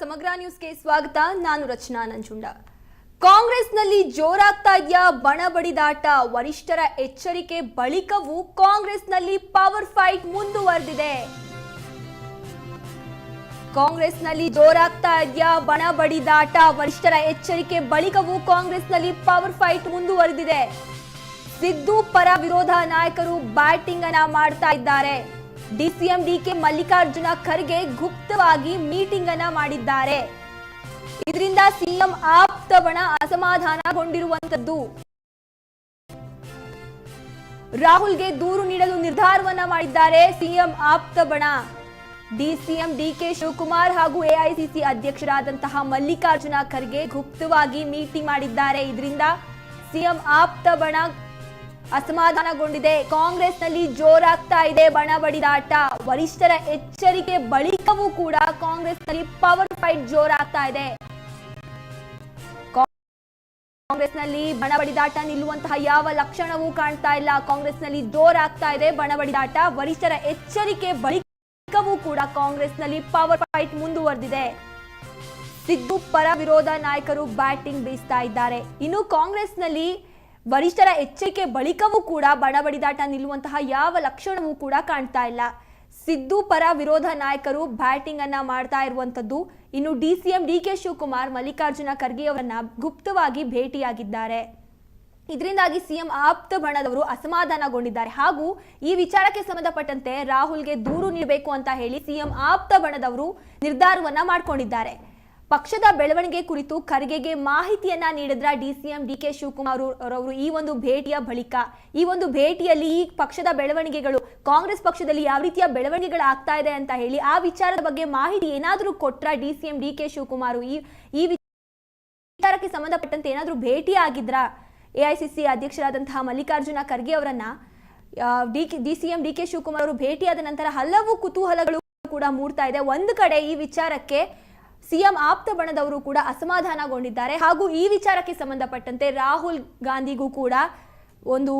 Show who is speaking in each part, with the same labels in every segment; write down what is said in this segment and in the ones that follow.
Speaker 1: ಸಮಗ್ರ ನ್ಯೂಸ್ಗೆ ಸ್ವಾಗತ. ನಾನು ರಚನಾ ನಂಜುಂಡ. ಕಾಂಗ್ರೆಸ್ನಲ್ಲಿ ಜೋರಾಗ್ತಾ ಇದೆಯಾ ಬಣ ಬಡಿದಾಟ. ವರಿಷ್ಠರ ಎಚ್ಚರಿಕೆ ಬಳಿಕವೂ ಕಾಂಗ್ರೆಸ್ನಲ್ಲಿ ಪವರ್ ಫೈಟ್ ಮುಂದುವರೆದಿದೆ. ಕಾಂಗ್ರೆಸ್ನಲ್ಲಿ ಜೋರಾಗ್ತಾ ಇದೆಯಾ ಬಣ ಬಡಿದಾಟ. ವರಿಷ್ಠರ ಎಚ್ಚರಿಕೆ ಬಳಿಕವೂ ಕಾಂಗ್ರೆಸ್ನಲ್ಲಿ ಪವರ್ ಫೈಟ್ ಮುಂದುವರೆದಿದೆ. ಸಿದ್ದು ಪರ ವಿರೋಧ ನಾಯಕರು ಬ್ಯಾಟಿಂಗ್ ಅನ್ನ ಮಾಡ್ತಾ ಇದ್ದಾರೆ. ಡಿಸಿಎಂ ಡಿಕೆ ಮಲ್ಲಿಕಾರ್ಜುನ ಖರ್ಗೆ ಗುಪ್ತವಾಗಿ ಮೀಟಿಂಗ್ ಅನ್ನ ಮಾಡಿದ್ದಾರೆ. ಇದರಿಂದ ಸಿಎಂ ಆಪ್ತ ಬಣ ಅಸಮಾಧಾನಗೊಂಡಿರುವಂತದ್ದು. ರಾಹುಲ್ಗೆ ದೂರು ನೀಡಲು ನಿರ್ಧಾರವನ್ನ ಮಾಡಿದ್ದಾರೆ ಸಿಎಂ ಆಪ್ತ ಬಣ ಡಿಸಿಎಂ ಡಿಕೆ ಶಿವಕುಮಾರ್ ಹಾಗೂ ಎಐಸಿಸಿ ಅಧ್ಯಕ್ಷರಾದಂತಹ ಮಲ್ಲಿಕಾರ್ಜುನ ಖರ್ಗೆ ಗುಪ್ತವಾಗಿ ಮೀಟಿಂಗ್ ಮಾಡಿದ್ದಾರೆ. ಇದರಿಂದ ಸಿಎಂ ಆಪ್ತ ಬಣ ಅಸಮಾಧಾನಗೊಂಡಿದೆ. ಕಾಂಗ್ರೆಸ್ನಲ್ಲಿ ಜೋರಾಗ್ತಾ ಇದೆ ಬಣ ಬಡಿದಾಟ. ವರಿಷ್ಠರ ಎಚ್ಚರಿಕೆ ಬಳಿಕವೂ ಕೂಡ ಕಾಂಗ್ರೆಸ್ನಲ್ಲಿ ಪವರ್ ಫೈಟ್ ಜೋರಾಗ್ತಾ ಇದೆ. ಕಾಂಗ್ರೆಸ್ನಲ್ಲಿ ಬಣ ಬಡಿದಾಟ ನಿಲ್ಲುವಂತಹ ಯಾವ ಲಕ್ಷಣವೂ ಕಾಣ್ತಾ ಇಲ್ಲ. ಕಾಂಗ್ರೆಸ್ನಲ್ಲಿ ಜೋರಾಗ್ತಾ ಇದೆ ಬಣ ಬಡಿದಾಟ. ವರಿಷ್ಠರ ಎಚ್ಚರಿಕೆ ಬಳಿಕವೂ ಕೂಡ ಕಾಂಗ್ರೆಸ್ನಲ್ಲಿ ಪವರ್ ಫೈಟ್ ಮುಂದುವರೆದಿದೆ. ಸಿದ್ದು ಪರ ವಿರೋಧ ನಾಯಕರು ಬ್ಯಾಟಿಂಗ್ ಬೀಸ್ತಾ ಇದ್ದಾರೆ. ಇನ್ನು ಕಾಂಗ್ರೆಸ್ನಲ್ಲಿ ವರಿಷ್ಠರ ಎಚ್ಚರಿಕೆ ಬಳಿಕವೂ ಕೂಡ ಬಡ ಬಡಿದಾಟ ನಿಲ್ಲುವಂತಹ ಯಾವ ಲಕ್ಷಣವೂ ಕೂಡ ಕಾಣ್ತಾ ಇಲ್ಲ. ಸಿದ್ದು ಪರ ವಿರೋಧ ನಾಯಕರು ಬ್ಯಾಟಿಂಗ್ ಅನ್ನ ಮಾಡ್ತಾ ಇರುವಂತದ್ದು. ಇನ್ನು D C M D K Shivakumar, Mallikarjuna Kharge ಅವರನ್ನ ಗುಪ್ತವಾಗಿ ಭೇಟಿಯಾಗಿದ್ದಾರೆ. ಇದರಿಂದಾಗಿ ಸಿಎಂ ಆಪ್ತ ಬಣದವರು ಅಸಮಾಧಾನಗೊಂಡಿದ್ದಾರೆ. ಹಾಗೂ ಈ ವಿಚಾರಕ್ಕೆ ಸಂಬಂಧಪಟ್ಟಂತೆ ರಾಹುಲ್ಗೆ ದೂರು ನೀಡಬೇಕು ಅಂತ ಹೇಳಿ ಸಿಎಂ ಆಪ್ತ ಬಣದವರು ನಿರ್ಧಾರವನ್ನ ಮಾಡ್ಕೊಂಡಿದ್ದಾರೆ. ಪಕ್ಷದ ಬೆಳವಣಿಗೆ ಕುರಿತು ಖರ್ಗೆಗೆ ಮಾಹಿತಿಯನ್ನ ನೀಡಿದ್ರ ಡಿಸಿಎಂ ಡಿ ಕೆ ಶಿವಕುಮಾರ್ ಅವರು ಈ ಒಂದು ಭೇಟಿಯ ಬಳಿಕ. ಈ ಒಂದು ಭೇಟಿಯಲ್ಲಿ ಈ ಪಕ್ಷದ ಬೆಳವಣಿಗೆಗಳು ಕಾಂಗ್ರೆಸ್ ಪಕ್ಷದಲ್ಲಿ ಯಾವ ರೀತಿಯ ಬೆಳವಣಿಗೆಗಳು ಆಗ್ತಾ ಇದೆ ಅಂತ ಹೇಳಿ ಆ ವಿಚಾರದ ಬಗ್ಗೆ ಮಾಹಿತಿ ಏನಾದರೂ ಕೊಟ್ರ ಡಿಸಿಎಂ ಡಿ ಕೆ ಶಿವಕುಮಾರ್ ಈ ಈ ವಿಚಾರಕ್ಕೆ ಸಂಬಂಧಪಟ್ಟಂತೆ ಏನಾದರೂ ಭೇಟಿ ಆಗಿದ್ರಾ ಎಐಸಿಸಿ ಅಧ್ಯಕ್ಷರಾದಂತಹ ಮಲ್ಲಿಕಾರ್ಜುನ ಖರ್ಗೆ ಅವರನ್ನ D D C M D K Shivakumar ಅವರು ಭೇಟಿಯಾದ ನಂತರ ಹಲವು ಕುತೂಹಲಗಳು ಕೂಡ ಮೂಡ್ತಾ ಇದೆ. ಒಂದು ಕಡೆ ಈ ವಿಚಾರಕ್ಕೆ ಸಿಎಂ ಆಪ್ತ ಬಣದವರು ಕೂಡ ಅಸಮಾಧಾನಗೊಂಡಿದ್ದಾರೆ. ಹಾಗೂ ಈ ವಿಚಾರಕ್ಕೆ ಸಂಬಂಧಪಟ್ಟಂತೆ ರಾಹುಲ್ ಗಾಂಧಿಗೂ ಕೂಡ ಒಂದು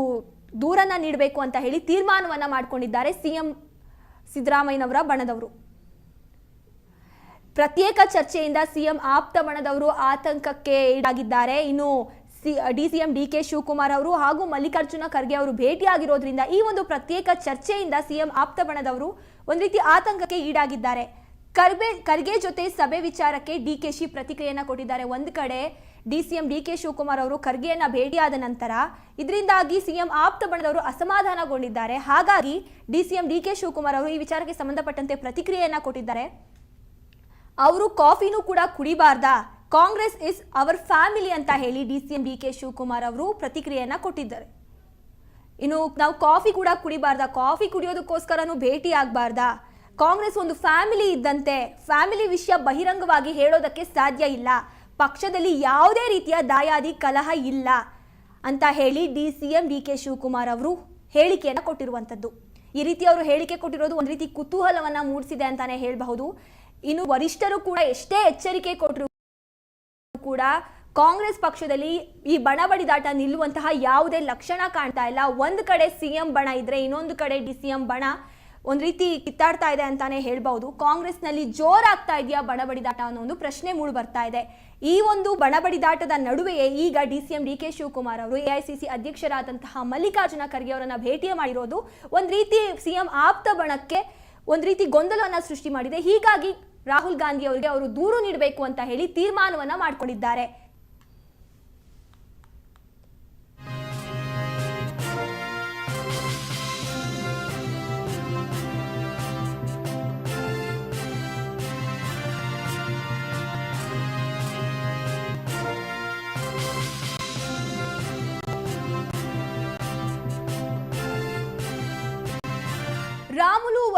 Speaker 1: ದೂರನ್ನ ನೀಡಬೇಕು ಅಂತ ಹೇಳಿ ತೀರ್ಮಾನವನ್ನ ಮಾಡಿಕೊಂಡಿದ್ದಾರೆ ಸಿಎಂ ಸಿದ್ದರಾಮಯ್ಯನವರ ಬಣದವರು. ಪ್ರತ್ಯೇಕ ಚರ್ಚೆಯಿಂದ ಸಿಎಂ ಆಪ್ತ ಬಣದವರು ಆತಂಕಕ್ಕೆ ಈಡಾಗಿದ್ದಾರೆ. ಇನ್ನು ಡಿಸಿಎಂ ಡಿ ಕೆ ಶಿವಕುಮಾರ್ ಅವರು ಹಾಗೂ ಮಲ್ಲಿಕಾರ್ಜುನ ಖರ್ಗೆ ಅವರು ಭೇಟಿಯಾಗಿರೋದ್ರಿಂದ ಈ ಒಂದು ಪ್ರತ್ಯೇಕ ಚರ್ಚೆಯಿಂದ ಸಿಎಂ ಆಪ್ತ ಬಣದವರು ಒಂದು ರೀತಿ ಆತಂಕಕ್ಕೆ ಈಡಾಗಿದ್ದಾರೆ. ಖರ್ಗೆ ಖರ್ಗೆ ಜೊತೆ ಸಭೆ ವಿಚಾರಕ್ಕೆ ಡಿಕೆಶಿ ಪ್ರತಿಕ್ರಿಯೆಯನ್ನು ಕೊಟ್ಟಿದ್ದಾರೆ. ಒಂದು ಕಡೆ D DCM D K Shivakumar ಅವರು ಖರ್ಗೆಯನ್ನು ಭೇಟಿಯಾದ ನಂತರ ಇದರಿಂದಾಗಿ ಸಿಎಂ ಆಪ್ತ ಬಣದವರು ಅಸಮಾಧಾನಗೊಂಡಿದ್ದಾರೆ. ಹಾಗಾಗಿ D DCM D K Shivakumar ಅವರು ಈ ವಿಚಾರಕ್ಕೆ ಸಂಬಂಧಪಟ್ಟಂತೆ ಪ್ರತಿಕ್ರಿಯೆಯನ್ನು ಕೊಟ್ಟಿದ್ದಾರೆ. ಅವರು ಕಾಫಿನೂ ಕೂಡ ಕುಡಿಬಾರ್ದಾ? ಕಾಂಗ್ರೆಸ್ ಇಸ್ ಅವರ್ ಫ್ಯಾಮಿಲಿ ಅಂತ ಹೇಳಿ D C M D K Shivakumar ಅವರು ಪ್ರತಿಕ್ರಿಯೆಯನ್ನು ಕೊಟ್ಟಿದ್ದಾರೆ. ಇನ್ನು ನಾವು ಕಾಫಿ ಕೂಡ ಕುಡಿಬಾರ್ದಾ? ಕಾಫಿ ಕುಡಿಯೋದಕ್ಕೋಸ್ಕರನೂ ಭೇಟಿ ಆಗಬಾರ್ದಾ ಕಾಂಗ್ರೆಸ್ ಒಂದು ಫ್ಯಾಮಿಲಿ ಇದ್ದಂತೆ ಫ್ಯಾಮಿಲಿ ವಿಷಯ ಬಹಿರಂಗವಾಗಿ ಹೇಳೋದಕ್ಕೆ ಸಾಧ್ಯ ಇಲ್ಲ. ಪಕ್ಷದಲ್ಲಿ ಯಾವುದೇ ರೀತಿಯ ದಾಯಾದಿ ಕಲಹ ಇಲ್ಲ ಅಂತ ಹೇಳಿ D C M D K Shivakumar ಅವರು ಹೇಳಿಕೆಯನ್ನು ಕೊಟ್ಟಿರುವಂಥದ್ದು. ಈ ರೀತಿ ಅವರು ಹೇಳಿಕೆ ಕೊಟ್ಟಿರೋದು ಒಂದು ರೀತಿ ಕುತೂಹಲವನ್ನು ಮೂಡಿಸಿದೆ ಅಂತಾನೆ ಹೇಳಬಹುದು. ಇನ್ನು ವರಿಷ್ಠರು ಕೂಡ ಎಷ್ಟೇ ಎಚ್ಚರಿಕೆ ಕೊಟ್ಟರು ಕೂಡ ಕಾಂಗ್ರೆಸ್ ಪಕ್ಷದಲ್ಲಿ ಈ ಬಣ ಬಡಿದಾಟ ನಿಲ್ಲುವಂತಹ ಯಾವುದೇ ಲಕ್ಷಣ ಕಾಣ್ತಾ ಇಲ್ಲ. ಒಂದು ಕಡೆ ಸಿಎಂ ಬಣ ಇದ್ರೆ ಇನ್ನೊಂದು ಕಡೆ ಡಿ ಸಿ ಎಂ ಬಣ. ಒಂದು ರೀತಿ ಕಿತ್ತಾಡ್ತಾ ಇದೆ ಅಂತಾನೆ ಹೇಳ್ಬಹುದು. ಕಾಂಗ್ರೆಸ್ನಲ್ಲಿ ಜೋರಾಗ್ತಾ ಇದೆಯಾ ಬಣಬಡಿದಾಟ ಅನ್ನೋ ಒಂದು ಪ್ರಶ್ನೆ ಮೂಡು ಬರ್ತಾ ಇದೆ. ಈ ಒಂದು ಬಣಬಡಿದಾಟದ ನಡುವೆಯೇ ಈಗ D C M D K Shivakumar ಅವರು ಎಐಸಿಸಿ ಅಧ್ಯಕ್ಷರಾದಂತಹ ಮಲ್ಲಿಕಾರ್ಜುನ ಖರ್ಗೆ ಅವರನ್ನ ಭೇಟಿ ಮಾಡಿರೋದು ಒಂದು ರೀತಿ ಸಿಎಂ ಆಪ್ತ ಬಣಕ್ಕೆ ಒಂದು ರೀತಿ ಗೊಂದಲವನ್ನ ಸೃಷ್ಟಿ ಮಾಡಿದೆ. ಹೀಗಾಗಿ ರಾಹುಲ್ ಗಾಂಧಿ ಅವರಿಗೆ ಅವರು ದೂರು ನೀಡಬೇಕು ಅಂತ ಹೇಳಿ ತೀರ್ಮಾನವನ್ನ ಮಾಡಿಕೊಂಡಿದ್ದಾರೆ.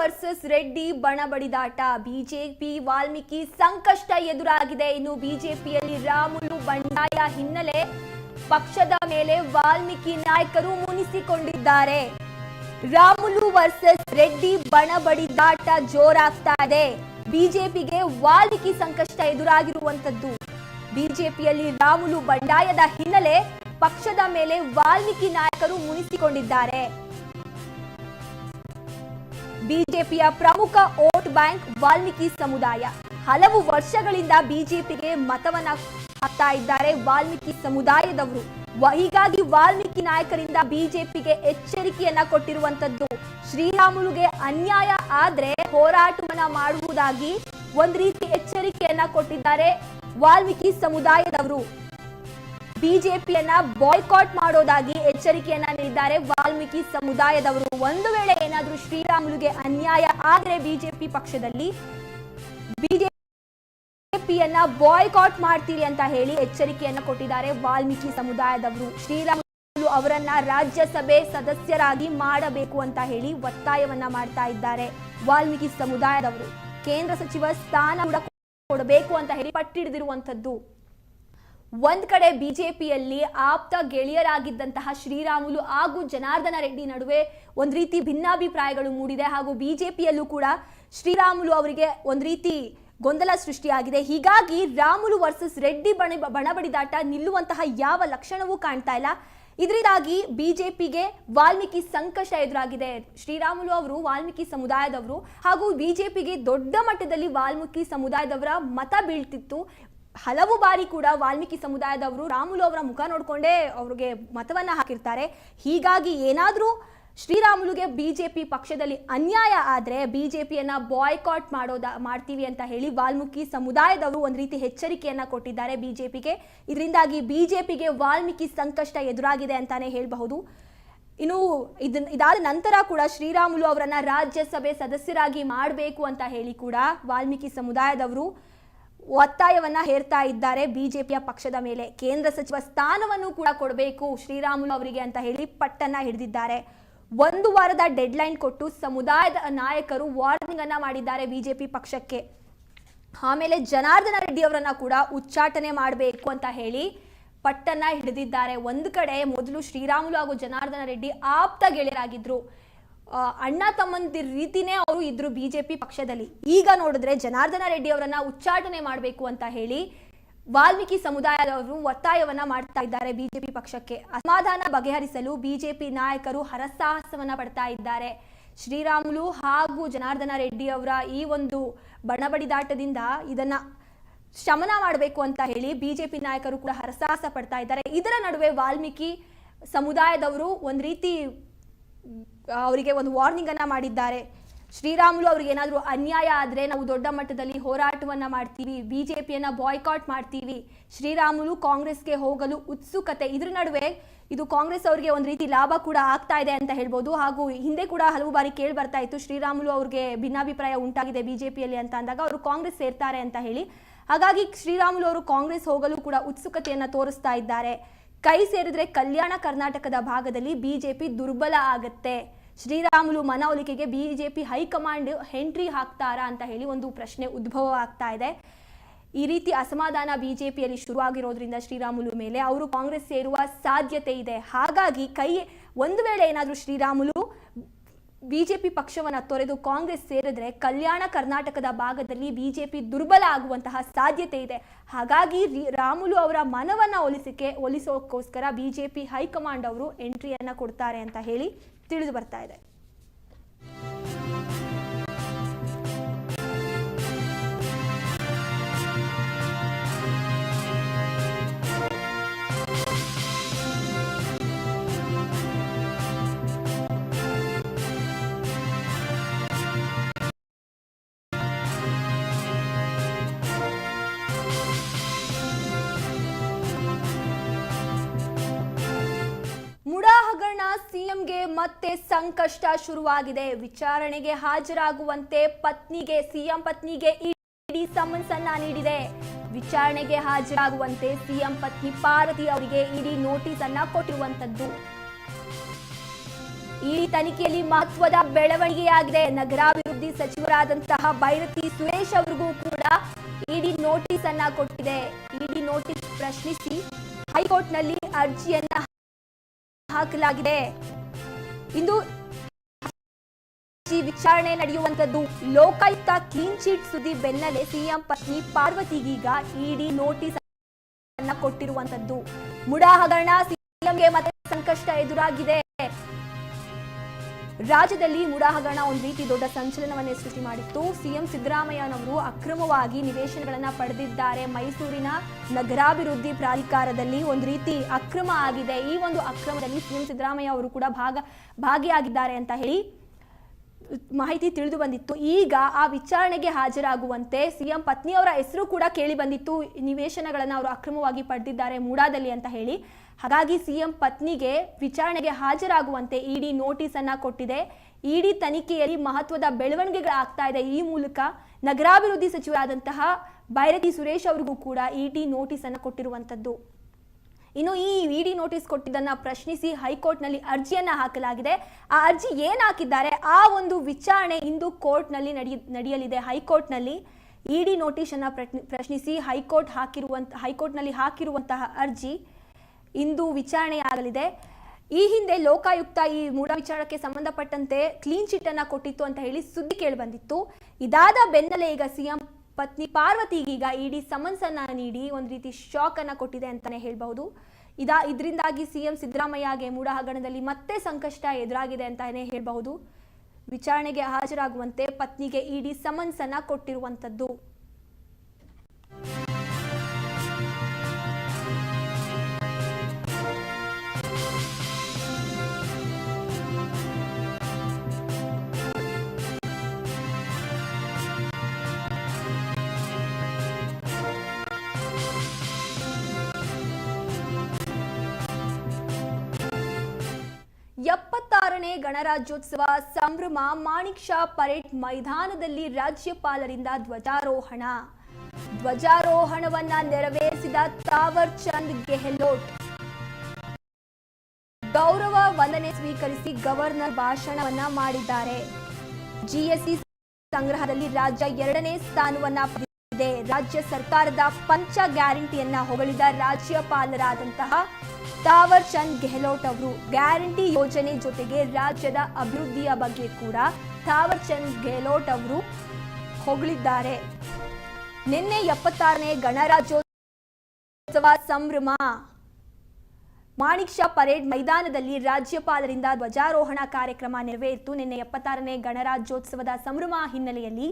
Speaker 1: ವರ್ಸಸ್ ರೆಡ್ಡಿ ಬಣ ಬಡಿದಾಟ ಬಿಜೆಪಿ ವಾಲ್ಮೀಕಿ ಸಂಕಷ್ಟ ಎದುರಾಗಿದೆ. ಇನ್ನು ಬಿಜೆಪಿಯಲ್ಲಿ ರಾಮುಲು ಬಂಡಾಯ ಹಿನ್ನೆಲೆ ಪಕ್ಷದ ಮೇಲೆ ವಾಲ್ಮೀಕಿ ನಾಯಕರು ಮುನಿಸಿಕೊಂಡಿದ್ದಾರೆ. ರಾಮುಲು ವರ್ಸಸ್ ರೆಡ್ಡಿ ಬಣ ಬಡಿದಾಟ ಜೋರಾಗ್ತಾ ಇದೆ. ಬಿಜೆಪಿಗೆ ವಾಲ್ಮೀಕಿ ಸಂಕಷ್ಟ ಎದುರಾಗಿರುವಂತದ್ದು ಬಿಜೆಪಿಯಲ್ಲಿ ರಾಮುಲು ಬಂಡಾಯದ ಹಿನ್ನೆಲೆ ಪಕ್ಷದ ಮೇಲೆ ವಾಲ್ಮೀಕಿ ನಾಯಕರು ಮುನಿಸಿಕೊಂಡಿದ್ದಾರೆ. ಬಿಜೆಪಿಯ ಪ್ರಮುಖ ವೋಟ್ ಬ್ಯಾಂಕ್ ವಾಲ್ಮೀಕಿ ಸಮುದಾಯ. ಹಲವು ವರ್ಷಗಳಿಂದ ಬಿಜೆಪಿಗೆ ಮತವನ್ನ ಹಾಕ್ತಾ ಇದ್ದಾರೆ ವಾಲ್ಮೀಕಿ ಸಮುದಾಯದವರು. ಹೀಗಾಗಿ ವಾಲ್ಮೀಕಿ ನಾಯಕರಿಂದ ಬಿಜೆಪಿಗೆ ಎಚ್ಚರಿಕೆಯನ್ನ ಕೊಟ್ಟಿರುವಂತದ್ದು ಶ್ರೀರಾಮುಲುಗೆ ಅನ್ಯಾಯ ಆದ್ರೆ ಹೋರಾಟವನ್ನ ಮಾಡುವುದಾಗಿ ಒಂದ್ ರೀತಿ ಎಚ್ಚರಿಕೆಯನ್ನ ಕೊಟ್ಟಿದ್ದಾರೆ ವಾಲ್ಮೀಕಿ ಸಮುದಾಯದವರು. ಬಿಜೆಪಿಯನ್ನ ಬಾಯ್ಕಾಟ್ ಮಾಡೋದಾಗಿ ಎಚ್ಚರಿಕೆಯನ್ನ ನೀಡಿದ್ದಾರೆ ವಾಲ್ಮೀಕಿ ಸಮುದಾಯದವರು. ಒಂದು ವೇಳೆ ಏನಾದರೂ ಶ್ರೀರಾಮುಲುಗೆ ಅನ್ಯಾಯ ಆದರೆ ಬಿಜೆಪಿ ಪಕ್ಷದಲ್ಲಿ ಬಿಜೆಪಿಯನ್ನ ಬಾಯ್ಕಾಟ್ ಮಾಡ್ತೀರಿ ಅಂತ ಹೇಳಿ ಎಚ್ಚರಿಕೆಯನ್ನ ಕೊಟ್ಟಿದ್ದಾರೆ ವಾಲ್ಮೀಕಿ ಸಮುದಾಯದವರು. ಶ್ರೀರಾಮುಲು ಅವರನ್ನ ರಾಜ್ಯಸಭೆ ಸದಸ್ಯರಾಗಿ ಮಾಡಬೇಕು ಅಂತ ಹೇಳಿ ಒತ್ತಾಯವನ್ನ ಮಾಡ್ತಾ ಇದ್ದಾರೆ ವಾಲ್ಮೀಕಿ ಸಮುದಾಯದವರು. ಕೇಂದ್ರ ಸಚಿವ ಸ್ಥಾನ ಕೂಡ ಕೊಡಬೇಕು ಅಂತ ಹೇಳಿ ಪಟ್ಟಿಡಿದಿರುವಂತದ್ದು ಒಂದ್ ಕಡೆ ಬಿಜೆಪಿಯಲ್ಲಿ ಆಪ್ತ ಗೆಳೆಯರಾಗಿದ್ದಂತಹ ಶ್ರೀರಾಮುಲು ಹಾಗೂ ಜನಾರ್ದನ ರೆಡ್ಡಿ ನಡುವೆ ಒಂದ್ ರೀತಿ ಭಿನ್ನಾಭಿಪ್ರಾಯಗಳು ಮೂಡಿದೆ ಹಾಗೂ ಬಿಜೆಪಿಯಲ್ಲೂ ಕೂಡ ಶ್ರೀರಾಮುಲು ಅವರಿಗೆ ಒಂದ್ ರೀತಿ ಗೊಂದಲ ಸೃಷ್ಟಿಯಾಗಿದೆ. ಹೀಗಾಗಿ ರಾಮುಲು ವರ್ಸಸ್ ರೆಡ್ಡಿ ಬಣ ಬಣಬಡಿದಾಟ ನಿಲ್ಲುವಂತಹ ಯಾವ ಲಕ್ಷಣವೂ ಕಾಣ್ತಾ ಇಲ್ಲ. ಇದರಿಂದಾಗಿ ಬಿಜೆಪಿಗೆ ವಾಲ್ಮೀಕಿ ಸಂಕಷ್ಟ ಎದುರಾಗಿದೆ. ಶ್ರೀರಾಮುಲು ಅವರು, ವಾಲ್ಮೀಕಿ ಸಮುದಾಯದವರು ಹಾಗೂ ಬಿಜೆಪಿಗೆ ದೊಡ್ಡ ಮಟ್ಟದಲ್ಲಿ ವಾಲ್ಮೀಕಿ ಸಮುದಾಯದವರ ಮತ ಬೀಳ್ತಿತ್ತು. ಹಲವು ಬಾರಿ ಕೂಡ ವಾಲ್ಮೀಕಿ ಸಮುದಾಯದವರು ರಾಮುಲು ಅವರ ಮುಖ ನೋಡಿಕೊಂಡೇ ಅವ್ರಿಗೆ ಮತವನ್ನ ಹಾಕಿರ್ತಾರೆ. ಹೀಗಾಗಿ ಏನಾದರೂ ಶ್ರೀರಾಮುಲುಗೆ ಬಿಜೆಪಿ ಪಕ್ಷದಲ್ಲಿ ಅನ್ಯಾಯ ಆದ್ರೆ ಬಿಜೆಪಿಯನ್ನ ಬಾಯ್ಕಾಟ್ ಮಾಡೋದ, ಮಾಡ್ತೀವಿ ಅಂತ ಹೇಳಿ ವಾಲ್ಮೀಕಿ ಸಮುದಾಯದವರು ಒಂದು ರೀತಿ ಎಚ್ಚರಿಕೆಯನ್ನ ಕೊಟ್ಟಿದ್ದಾರೆ ಬಿಜೆಪಿಗೆ. ಇದರಿಂದಾಗಿ ಬಿಜೆಪಿಗೆ ವಾಲ್ಮೀಕಿ ಸಂಕಷ್ಟ ಎದುರಾಗಿದೆ ಅಂತಾನೆ ಹೇಳಬಹುದು. ಇನ್ನು ಇದನ್ನ ಇದಾದ ನಂತರ ಕೂಡ ಶ್ರೀರಾಮುಲು ಅವರನ್ನ ರಾಜ್ಯಸಭೆ ಸದಸ್ಯರಾಗಿ ಮಾಡಬೇಕು ಅಂತ ಹೇಳಿ ಕೂಡ ವಾಲ್ಮೀಕಿ ಸಮುದಾಯದವರು ಒತ್ತಾಯವನ್ನ ಹೇರ್ತಾ ಇದ್ದಾರೆ ಬಿಜೆಪಿಯ ಪಕ್ಷದ ಮೇಲೆ. ಕೇಂದ್ರ ಸಚಿವ ಸ್ಥಾನವನ್ನು ಕೂಡ ಕೊಡಬೇಕು, ಶ್ರೀರಾಮುಲು ಅವರಿಗೆ ಅಂತ ಹೇಳಿ ಪಟ್ಟನ್ನ ಹಿಡಿದಿದ್ದಾರೆ. ಒಂದು ವಾರದ ಡೆಡ್ಲೈನ್ ಕೊಟ್ಟು ಸಮುದಾಯದ ನಾಯಕರು ವಾರ್ನಿಂಗ್ ಅನ್ನ ಮಾಡಿದ್ದಾರೆ ಬಿಜೆಪಿ ಪಕ್ಷಕ್ಕೆ. ಆಮೇಲೆ ಜನಾರ್ದನ ರೆಡ್ಡಿ ಅವರನ್ನ ಕೂಡ ಉಚ್ಚಾಟನೆ ಮಾಡಬೇಕು ಅಂತ ಹೇಳಿ ಪಟ್ಟನ್ನ ಹಿಡಿದಿದ್ದಾರೆ. ಒಂದು ಕಡೆ ಮೊದಲು ಶ್ರೀರಾಮುಲು ಹಾಗೂ ಜನಾರ್ದನ ರೆಡ್ಡಿ ಆಪ್ತ ಗೆಳೆಯರಾಗಿದ್ರು. ಅಣ್ಣ ತಮ್ಮಂದಿರ ರೀತಿನೇ ಅವರು ಇದ್ರು ಬಿಜೆಪಿ ಪಕ್ಷದಲ್ಲಿ. ಈಗ ನೋಡಿದ್ರೆ ಜನಾರ್ದನ ರೆಡ್ಡಿ ಅವರನ್ನ ಉಚ್ಚಾಟನೆ ಮಾಡಬೇಕು ಅಂತ ಹೇಳಿ ವಾಲ್ಮೀಕಿ ಸಮುದಾಯದವರು ಒತ್ತಾಯವನ್ನ ಮಾಡ್ತಾ ಇದ್ದಾರೆ ಬಿಜೆಪಿ ಪಕ್ಷಕ್ಕೆ. ಅಸಮಾಧಾನ ಬಗೆಹರಿಸಲು ಬಿಜೆಪಿ ನಾಯಕರು ಹರಸಾಹಸವನ್ನ ಪಡ್ತಾ ಇದ್ದಾರೆ. ಶ್ರೀರಾಮುಲು ಹಾಗೂ ಜನಾರ್ದನ ರೆಡ್ಡಿ ಅವರ ಈ ಒಂದು ಬಣಬಡಿದಾಟದಿಂದ ಇದನ್ನ ಶಮನ ಮಾಡಬೇಕು ಅಂತ ಹೇಳಿ ಬಿಜೆಪಿ ನಾಯಕರು ಕೂಡ ಹರಸಾಹಸ ಪಡ್ತಾ ಇದ್ದಾರೆ. ಇದರ ನಡುವೆ ವಾಲ್ಮೀಕಿ ಸಮುದಾಯದವರು ಒಂದು ರೀತಿ ಅವರಿಗೆ ಒಂದು ವಾರ್ನಿಂಗ್ ಅನ್ನ ಮಾಡಿದ್ದಾರೆ. ಶ್ರೀರಾಮುಲು ಅವ್ರಿಗೆ ಏನಾದರೂ ಅನ್ಯಾಯ ಆದರೆ ನಾವು ದೊಡ್ಡ ಮಟ್ಟದಲ್ಲಿ ಹೋರಾಟವನ್ನ ಮಾಡ್ತೀವಿ, ಬಿಜೆಪಿಯನ್ನ ಬಾಯ್ಕಾಟ್ ಮಾಡ್ತೀವಿ. ಶ್ರೀರಾಮುಲು ಕಾಂಗ್ರೆಸ್ಗೆ ಹೋಗಲು ಉತ್ಸುಕತೆ. ಇದ್ರ ನಡುವೆ ಇದು ಕಾಂಗ್ರೆಸ್ ಅವರಿಗೆ ಒಂದು ರೀತಿ ಲಾಭ ಕೂಡ ಆಗ್ತಾ ಇದೆ ಅಂತ ಹೇಳ್ಬೋದು. ಹಾಗೂ ಹಿಂದೆ ಕೂಡ ಹಲವು ಬಾರಿ ಕೇಳಿ ಬರ್ತಾ ಇತ್ತು, ಶ್ರೀರಾಮುಲು ಅವ್ರಿಗೆ ಭಿನ್ನಾಭಿಪ್ರಾಯ ಉಂಟಾಗಿದೆ ಬಿಜೆಪಿಯಲ್ಲಿ ಅಂತ ಅಂದಾಗ ಅವರು ಕಾಂಗ್ರೆಸ್ ಸೇರ್ತಾರೆ ಅಂತ ಹೇಳಿ. ಹಾಗಾಗಿ ಶ್ರೀರಾಮುಲು ಅವರು ಕಾಂಗ್ರೆಸ್ ಹೋಗಲು ಕೂಡ ಉತ್ಸುಕತೆಯನ್ನು ತೋರಿಸ್ತಾ ಇದ್ದಾರೆ. ಕೈ ಸೇರಿದ್ರೆ ಕಲ್ಯಾಣ ಕರ್ನಾಟಕದ ಭಾಗದಲ್ಲಿ ಬಿಜೆಪಿ ದುರ್ಬಲ ಆಗತ್ತೆ. ಶ್ರೀರಾಮುಲು ಮನವೊಲಿಕೆಗೆ ಬಿಜೆಪಿ ಹೈಕಮಾಂಡ್ ಎಂಟ್ರಿ ಹಾಕ್ತಾರಾ ಅಂತ ಹೇಳಿ ಒಂದು ಪ್ರಶ್ನೆ ಉದ್ಭವ ಆಗ್ತಾ ಇದೆ. ಈ ರೀತಿ ಅಸಮಾಧಾನ ಬಿಜೆಪಿಯಲ್ಲಿ ಶುರುವಾಗಿರೋದ್ರಿಂದ ಶ್ರೀರಾಮುಲು ಮೇಲೆ ಅವರು ಕಾಂಗ್ರೆಸ್ ಸೇರುವ ಸಾಧ್ಯತೆ ಇದೆ. ಹಾಗಾಗಿ ಕೈ, ಒಂದು ವೇಳೆ ಏನಾದರೂ ಶ್ರೀರಾಮುಲು ಬಿಜೆಪಿ ಪಕ್ಷವನ್ನ ತೊರೆದು ಕಾಂಗ್ರೆಸ್ ಸೇರಿದ್ರೆ ಕಲ್ಯಾಣ ಕರ್ನಾಟಕದ ಭಾಗದಲ್ಲಿ ಬಿಜೆಪಿ ದುರ್ಬಲ ಆಗುವಂತಹ ಸಾಧ್ಯತೆ ಇದೆ. ಹಾಗಾಗಿ ರಾಮುಲು ಅವರ ಮನವನ್ನ ಒಲಿಸಿಕೆ ಒಲಿಸೋಕ್ಕೋಸ್ಕರ ಬಿಜೆಪಿ ಹೈಕಮಾಂಡ್ ಅವರು ಎಂಟ್ರಿಯನ್ನ ಕೊಡ್ತಾರೆ ಅಂತ ಹೇಳಿ ತಿಳಿದು ಬರ್ತಾ ಇದೆ. ಸಿಎಂಗೆ ಮತ್ತೆ ಸಂಕಷ್ಟ ಶುರುವಾಗಿದೆ. ವಿಚಾರಣೆಗೆ ಹಾಜರಾಗುವಂತೆ ಪತ್ನಿಗೆ, ಸಿಎಂ ಪತ್ನಿಗೆ ಇಡಿ ಸಮನ್ಸ್ ಅನ್ನ ನೀಡಿದೆ. ವಿಚಾರಣೆಗೆ ಹಾಜರಾಗುವಂತೆ ಸಿಎಂ ಪತ್ನಿ ಪಾರ್ವತಿ ಅವರಿಗೆ ಇಡಿ ನೋಟಿಸ್ ಅನ್ನ ಕೊಟ್ಟಿರುವಂತದ್ದು ಈ ತನಿಖೆಯಲ್ಲಿ ಮಹತ್ವದ ಬೆಳವಣಿಗೆಯಾಗಿದೆ. ನಗರಾಭಿವೃದ್ಧಿ ಸಚಿವರಾದಂತಹ ಭೈರತಿ ಸುರೇಶ್ ಅವರಿಗೂ ಕೂಡ ಇಡಿ ನೋಟಿಸ್ ಅನ್ನ ಕೊಟ್ಟಿದೆ. ಇಡಿ ನೋಟಿಸ್ ಪ್ರಶ್ನಿಸಿ ಹೈಕೋರ್ಟ್ನಲ್ಲಿ ಅರ್ಜಿಯನ್ನ ಹಾಕಲಾಗಿದೆ. ಇಂದು ವಿಚಾರಣೆ ನಡೆಯುವಂತದ್ದು ಲೋಕಾಯುಕ್ತ ಕ್ಲೀನ್ ಚೀಟ್ ಸುದ್ದಿ ಬೆನ್ನಲ್ಲೇ ಸಿಎಂ ಪತ್ನಿ ಪಾರ್ವತಿಗೀಗ ಇಡಿ ನೋಟಿಸ್ ಕೊಟ್ಟಿರುವಂತದ್ದು ಮುಡಾ ಹಗರಣ ಸಿಎಂಗೆ ಮತ್ತೆ ಸಂಕಷ್ಟ ಎದುರಾಗಿದೆ. ರಾಜ್ಯದಲ್ಲಿ ಮುಡಾ ಹಗರಣ ಒಂದು ರೀತಿ ದೊಡ್ಡ ಸಂಚಲನವನ್ನೇ ಸೃಷ್ಟಿ ಮಾಡಿತ್ತು. ಸಿಎಂ ಸಿದ್ದರಾಮಯ್ಯನವರು ಅಕ್ರಮವಾಗಿ ನಿವೇಶನಗಳನ್ನು ಪಡೆದಿದ್ದಾರೆ. ಮೈಸೂರಿನ ನಗರಾಭಿವೃದ್ಧಿ ಪ್ರಾಧಿಕಾರದಲ್ಲಿ ಒಂದು ರೀತಿ ಅಕ್ರಮ ಆಗಿದೆ. ಈ ಒಂದು ಅಕ್ರಮದಲ್ಲಿ ಸಿಎಂ ಸಿದ್ದರಾಮಯ್ಯ ಅವರು ಕೂಡ ಭಾಗ, ಭಾಗಿಯಾಗಿದ್ದಾರೆ ಅಂತ ಹೇಳಿ ಮಾಹಿತಿ ತಿಳಿದು ಬಂದಿತ್ತು. ಈಗ ಆ ವಿಚಾರಣೆಗೆ ಹಾಜರಾಗುವಂತೆ ಸಿಎಂ ಪತ್ನಿಯವರ ಹೆಸರು ಕೂಡ ಕೇಳಿ ಬಂದಿತ್ತು. ನಿವೇಶನಗಳನ್ನು ಅವರು ಅಕ್ರಮವಾಗಿ ಪಡೆದಿದ್ದಾರೆ ಮೂಡಾದಲ್ಲಿ ಅಂತ ಹೇಳಿ. ಹಾಗಾಗಿ ಸಿಎಂ ಪತ್ನಿಗೆ ವಿಚಾರಣೆಗೆ ಹಾಜರಾಗುವಂತೆ ಇಡಿ ನೋಟಿಸ್ ಅನ್ನ ಕೊಟ್ಟಿದೆ. ಇಡಿ ತನಿಖೆಯಲ್ಲಿ ಮಹತ್ವದ ಬೆಳವಣಿಗೆಗಳಾಗ್ತಾ ಇದೆ. ಈ ಮೂಲಕ ನಗರಾಭಿವೃದ್ಧಿ ಸಚಿವರಾದಂತಹ ಬೈರತಿ ಸುರೇಶ್ ಅವರಿಗೂ ಕೂಡ ಇಡಿ ನೋಟಿಸ್ ಅನ್ನು ಕೊಟ್ಟಿರುವಂತದ್ದು ಇನ್ನು ಈ ಇಡಿ ನೋಟಿಸ್ ಕೊಟ್ಟಿದ್ದನ್ನ ಪ್ರಶ್ನಿಸಿ ಹೈಕೋರ್ಟ್ನಲ್ಲಿ ಅರ್ಜಿಯನ್ನ ಹಾಕಲಾಗಿದೆ. ಆ ಅರ್ಜಿ ಏನ್ ಹಾಕಿದ್ದಾರೆ? ಆ ಒಂದು ವಿಚಾರಣೆ ಇಂದು ಕೋರ್ಟ್ನಲ್ಲಿ ನಡೆಯ ನಡೆಯಲಿದೆ. ಹೈಕೋರ್ಟ್ನಲ್ಲಿ ಇಡಿ ನೋಟಿಸ್ ಅನ್ನ ಪ್ರಶ್ನಿಸಿ ಹೈಕೋರ್ಟ್ ಹಾಕಿರುವಂತ, ಹೈಕೋರ್ಟ್ನಲ್ಲಿ ಹಾಕಿರುವಂತಹ ಅರ್ಜಿ ಇಂದು ವಿಚಾರಣೆಯಾಗಲಿದೆ ಈ ಹಿಂದೆ ಲೋಕಾಯುಕ್ತ ಈ ಮೂಢ ವಿಚಾರಕ್ಕೆ ಸಂಬಂಧಪಟ್ಟಂತೆ ಕ್ಲೀನ್ ಚಿಟ್ ಅನ್ನ ಕೊಟ್ಟಿತ್ತು ಅಂತ ಹೇಳಿ ಸುದ್ದಿ ಕೇಳಿಬಂದಿತ್ತು. ಇದಾದ ಬೆನ್ನಲ್ಲೇ ಈಗ ಸಿಎಂ ಪತ್ನಿ ಪಾರ್ವತಿಗೀಗ ಇಡಿ ಸಮನ್ಸ್ ಅನ್ನ ನೀಡಿ ಒಂದು ರೀತಿ ಶಾಕ್ ಅನ್ನ ಕೊಟ್ಟಿದೆ ಅಂತಾನೆ ಹೇಳ್ಬಹುದು. ಇದಾ ಇದರಿಂದಾಗಿ ಸಿಎಂ ಸಿದ್ದರಾಮಯ್ಯಗೆ ಮೂಢ ಹಗರಣದಲ್ಲಿ ಮತ್ತೆ ಸಂಕಷ್ಟ ಎದುರಾಗಿದೆ ಅಂತಾನೆ ಹೇಳ್ಬಹುದು. ವಿಚಾರಣೆಗೆ ಹಾಜರಾಗುವಂತೆ ಪತ್ನಿಗೆ ಇಡಿ ಸಮನ್ಸ್ ಅನ್ನ ಕೊಟ್ಟಿರುವಂತದ್ದು. ಎಪ್ಪತ್ತಾರನೇ ಗಣರಾಜ್ಯೋತ್ಸವ ಸಂಭ್ರಮ ಮಾಣಿಕ್ ಶಾ ಪರೇಡ್ ಮೈದಾನದಲ್ಲಿ ರಾಜ್ಯಪಾಲರಿಂದ ಧ್ವಜಾರೋಹಣ. ಧ್ವಜಾರೋಹಣವನ್ನ ನೆರವೇರಿಸಿದ ತಾವರ್ ಚಂದ್ ಗೆಹ್ಲೋಟ್. ಗೌರವ ವಂದನೆ ಸ್ವೀಕರಿಸಿ ಗವರ್ನರ್ ಭಾಷಣವನ್ನ ಮಾಡಿದ್ದಾರೆ. ಜಿಎಸ್ಸಿ ಸಂಗ್ರಹದಲ್ಲಿ ರಾಜ್ಯ ಎರಡನೇ ಸ್ಥಾನವನ್ನ ಪಡೆದಿದೆ. ರಾಜ್ಯ ಸರ್ಕಾರದ ಪಂಚ ಗ್ಯಾರಂಟಿಯನ್ನ ಹೊಗಳಿದ ರಾಜ್ಯಪಾಲರಾದಂತಹ ತಾವರ್ ಚಂದ್ ಗೆಹ್ಲೋಟ್ ಅವರು ಗ್ಯಾರಂಟಿ ಯೋಜನೆ ಜೊತೆಗೆ ರಾಜ್ಯದ ಅಭಿವೃದ್ಧಿಯ ಬಗ್ಗೆ ಕೂಡ ತಾವರ್ ಚಂದ್ ಗೆಹ್ಲೋಟ್ ಅವರು ಹೊಗಳಿದ್ದಾರೆ. ನಿನ್ನೆ ಎಪ್ಪತ್ತಾರನೇ ಗಣರಾಜ್ಯೋತ್ಸವ ಸಂಭ್ರಮ. ಮಾಣಿಕ್ ಶಾ ಪರೇಡ್ ಮೈದಾನದಲ್ಲಿ ರಾಜ್ಯಪಾಲರಿಂದ ಧ್ವಜಾರೋಹಣ ಕಾರ್ಯಕ್ರಮ ನೆರವೇರಿತು. ನಿನ್ನೆ ಎಪ್ಪತ್ತಾರನೇ ಗಣರಾಜ್ಯೋತ್ಸವದ ಸಂಭ್ರಮ ಹಿನ್ನೆಲೆಯಲ್ಲಿ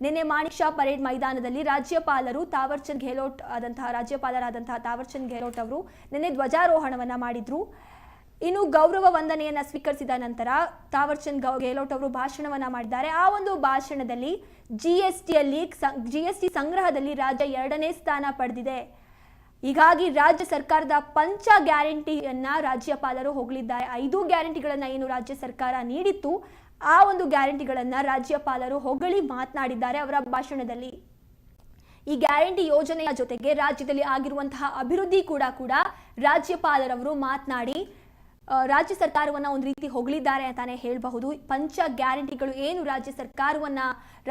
Speaker 1: ನಿನ್ನೆ ಮಾಣಿಕ್ ಶಾ ಪರೇಡ್ ಮೈದಾನದಲ್ಲಿ ರಾಜ್ಯಪಾಲರು ತಾವರ್ಚಂದ್ ಗೆಹ್ಲೋಟ್ ಆದಂತಹ, ರಾಜ್ಯಪಾಲರಾದಂತಹ ತಾವರ್ಚಂದ್ ಗೆಹ್ಲೋಟ್ ಅವರು ನಿನ್ನೆ ಧ್ವಜಾರೋಹಣವನ್ನು ಮಾಡಿದ್ರು. ಇನ್ನು ಗೌರವ ವಂದನೆಯನ್ನ ಸ್ವೀಕರಿಸಿದ ನಂತರ ತಾವರ್ಚಂದ್ ಗೌ ಗೆಹ್ಲೋಟ್ ಅವರು ಭಾಷಣವನ್ನ ಮಾಡಿದ್ದಾರೆ. ಆ ಒಂದು ಭಾಷಣದಲ್ಲಿ ಜಿ ಎಸ್ ಟಿಯಲ್ಲಿ ಜಿ ಎಸ್ ಟಿ ಸಂಗ್ರಹದಲ್ಲಿ ರಾಜ್ಯ ಎರಡನೇ ಸ್ಥಾನ ಪಡೆದಿದೆ. ಹೀಗಾಗಿ ರಾಜ್ಯ ಸರ್ಕಾರದ ಪಂಚ ಗ್ಯಾರಂಟಿಯನ್ನ ರಾಜ್ಯಪಾಲರು ಹೋಗಲಿದ್ದಾರೆ ಐದು ಗ್ಯಾರಂಟಿಗಳನ್ನ ಏನು ರಾಜ್ಯ ಸರ್ಕಾರ ನೀಡಿತ್ತು. ಆ ಒಂದು ಗ್ಯಾರಂಟಿಗಳನ್ನ ರಾಜ್ಯಪಾಲರು ಹೊಗಳಿ ಮಾತನಾಡಿದ್ದಾರೆ ಅವರ ಭಾಷಣದಲ್ಲಿ. ಈ ಗ್ಯಾರಂಟಿ ಯೋಜನೆಯ ಜೊತೆಗೆ ರಾಜ್ಯದಲ್ಲಿ ಆಗಿರುವಂತಹ ಅಭಿವೃದ್ಧಿ ಕೂಡ ಕೂಡ ರಾಜ್ಯಪಾಲರವರು ಮಾತನಾಡಿ ರಾಜ್ಯ ಸರ್ಕಾರವನ್ನ ಒಂದು ರೀತಿ ಹೊಗಳಿದ್ದಾರೆ ಅಂತಾನೆ ಹೇಳಬಹುದು. ಪಂಚ ಗ್ಯಾರಂಟಿಗಳು ಏನು ರಾಜ್ಯ ಸರ್ಕಾರವನ್ನ,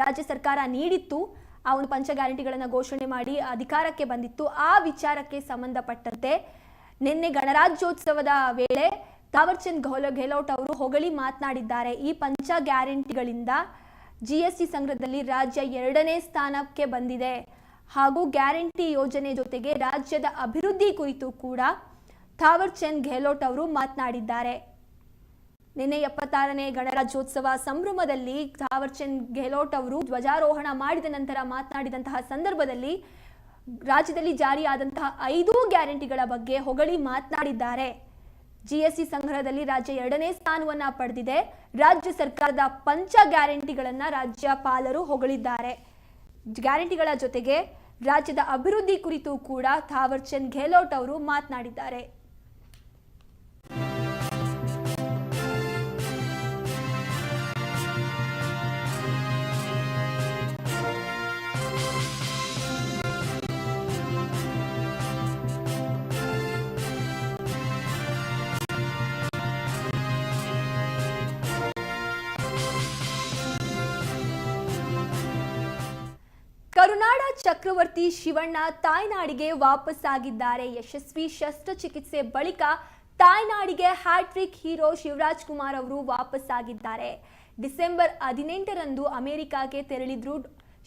Speaker 1: ರಾಜ್ಯ ಸರ್ಕಾರ ನೀಡಿತ್ತು, ಆ ಒಂದು ಪಂಚ ಗ್ಯಾರಂಟಿಗಳನ್ನು ಘೋಷಣೆ ಮಾಡಿ ಅಧಿಕಾರಕ್ಕೆ ಬಂದಿತ್ತು. ಆ ವಿಚಾರಕ್ಕೆ ಸಂಬಂಧಪಟ್ಟಂತೆ ನಿನ್ನೆ ಗಣರಾಜ್ಯೋತ್ಸವದ ವೇಳೆ ತಾವರ್ಚಂದ್ ಗೆಹ್ಲೋ ಗೆಹ್ಲೋಟ್ ಅವರು ಹೊಗಳಿ ಮಾತನಾಡಿದ್ದಾರೆ. ಈ ಪಂಚ ಗ್ಯಾರಂಟಿಗಳಿಂದ ಜಿ ಎಸ್ ಟಿ ಸಂಗ್ರಹದಲ್ಲಿ ರಾಜ್ಯ ಎರಡನೇ ಸ್ಥಾನಕ್ಕೆ ಬಂದಿದೆ. ಹಾಗೂ ಗ್ಯಾರಂಟಿ ಯೋಜನೆ ಜೊತೆಗೆ ರಾಜ್ಯದ ಅಭಿವೃದ್ಧಿ ಕುರಿತು ಕೂಡ ಥಾವರ್ಚಂದ್ ಗೆಹ್ಲೋಟ್ ಅವರು ಮಾತನಾಡಿದ್ದಾರೆ. ನಿನ್ನೆ ಎಪ್ಪತ್ತಾರನೇ ಗಣರಾಜ್ಯೋತ್ಸವ ಸಂಭ್ರಮದಲ್ಲಿ ಥಾವರ್ಚಂದ್ ಗೆಹ್ಲೋಟ್ ಅವರು ಧ್ವಜಾರೋಹಣ ಮಾಡಿದ ನಂತರ ಮಾತನಾಡಿದಂತಹ ಸಂದರ್ಭದಲ್ಲಿ ರಾಜ್ಯದಲ್ಲಿ ಜಾರಿಯಾದಂತಹ ಐದೂ ಗ್ಯಾರಂಟಿಗಳ ಬಗ್ಗೆ ಹೊಗಳಿ ಮಾತನಾಡಿದ್ದಾರೆ. ಜಿಎಸ್ಟಿ ಸಂಗ್ರಹದಲ್ಲಿ ರಾಜ್ಯ ಎರಡನೇ ಸ್ಥಾನವನ್ನ ಪಡೆದಿದೆ. ರಾಜ್ಯ ಸರ್ಕಾರದ ಪಂಚ ಗ್ಯಾರಂಟಿಗಳನ್ನ ರಾಜ್ಯಪಾಲರು ಹೊಗಳಿದ್ದಾರೆ. ಗ್ಯಾರಂಟಿಗಳ ಜೊತೆಗೆ ರಾಜ್ಯದ ಅಭಿವೃದ್ಧಿ ಕುರಿತು ಕೂಡ ಥಾವರ್ ಚಂದ್ ಗೆಹ್ಲೋಟ್ ಅವರು ಮಾತನಾಡಿದ್ದಾರೆ. ಕರುನಾಡ ಚಕ್ರವರ್ತಿ ಶಿವಣ್ಣ ತಾಯ್ನಾಡಿಗೆ ವಾಪಸ್ಸಾಗಿದ್ದಾರೆ. ಯಶಸ್ವಿ ಶಸ್ತ್ರಚಿಕಿತ್ಸೆ ಬಳಿಕ ತಾಯ್ನಾಡಿಗೆ hat trick hero Shivaraj Kumar ಅವರು ವಾಪಸ್ಸಾಗಿದ್ದಾರೆ. ಡಿಸೆಂಬರ್ ಹದಿನೆಂಟರಂದು ಅಮೆರಿಕಾಗೆ ತೆರಳಿದ್ರು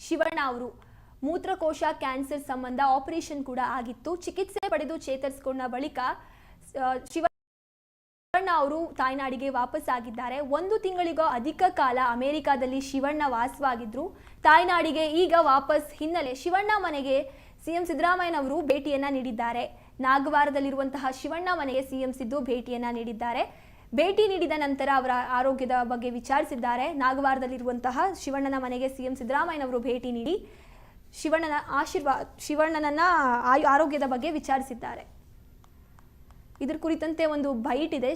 Speaker 1: ಶಿವಣ್ಣ ಅವರು. ಮೂತ್ರಕೋಶ ಕ್ಯಾನ್ಸರ್ ಸಂಬಂಧ ಆಪರೇಷನ್ ಕೂಡ ಆಗಿತ್ತು. ಚಿಕಿತ್ಸೆ ಪಡೆದು ಚೇತರಿಸಿಕೊಂಡ ಬಳಿಕ ಶಿವ ಶಿವಣ್ಣ ಅವರು ತಾಯ್ನಾಡಿಗೆ ವಾಪಸ್ ಆಗಿದ್ದಾರೆ ಒಂದು ತಿಂಗಳಿಗೂ ಅಧಿಕ ಕಾಲ ಅಮೆರಿಕಾದಲ್ಲಿ ಶಿವಣ್ಣ ವಾಸವಾಗಿದ್ರು. ತಾಯ್ನಾಡಿಗೆ ಈಗ ವಾಪಸ್ ಹಿನ್ನೆಲೆ ಶಿವಣ್ಣ ಮನೆಗೆ ಸಿಎಂ ಸಿದ್ದರಾಮಯ್ಯನವರು ಭೇಟಿಯನ್ನ ನೀಡಿದ್ದಾರೆ. ನಾಗವಾರದಲ್ಲಿರುವಂತಹ ಶಿವಣ್ಣ ಮನೆಗೆ ಸಿಎಂ ಸಿದ್ದು ಭೇಟಿಯನ್ನ ನೀಡಿದ್ದಾರೆ. ಭೇಟಿ ನೀಡಿದ ನಂತರ ಅವರ ಆರೋಗ್ಯದ ಬಗ್ಗೆ ವಿಚಾರಿಸಿದ್ದಾರೆ. ನಾಗವಾರದಲ್ಲಿರುವಂತಹ ಶಿವಣ್ಣನ ಮನೆಗೆ ಸಿಎಂ ಸಿದ್ದರಾಮಯ್ಯನವರು ಭೇಟಿ ನೀಡಿ ಶಿವಣ್ಣನ ಆಶೀರ್ವಾದ ಶಿವಣ್ಣನನ್ನ ಆರೋಗ್ಯದ ಬಗ್ಗೆ ವಿಚಾರಿಸಿದ್ದಾರೆ. ಇದ್ರ ಕುರಿತಂತೆ ಒಂದು ಬೈಟ್ ಇದೆ.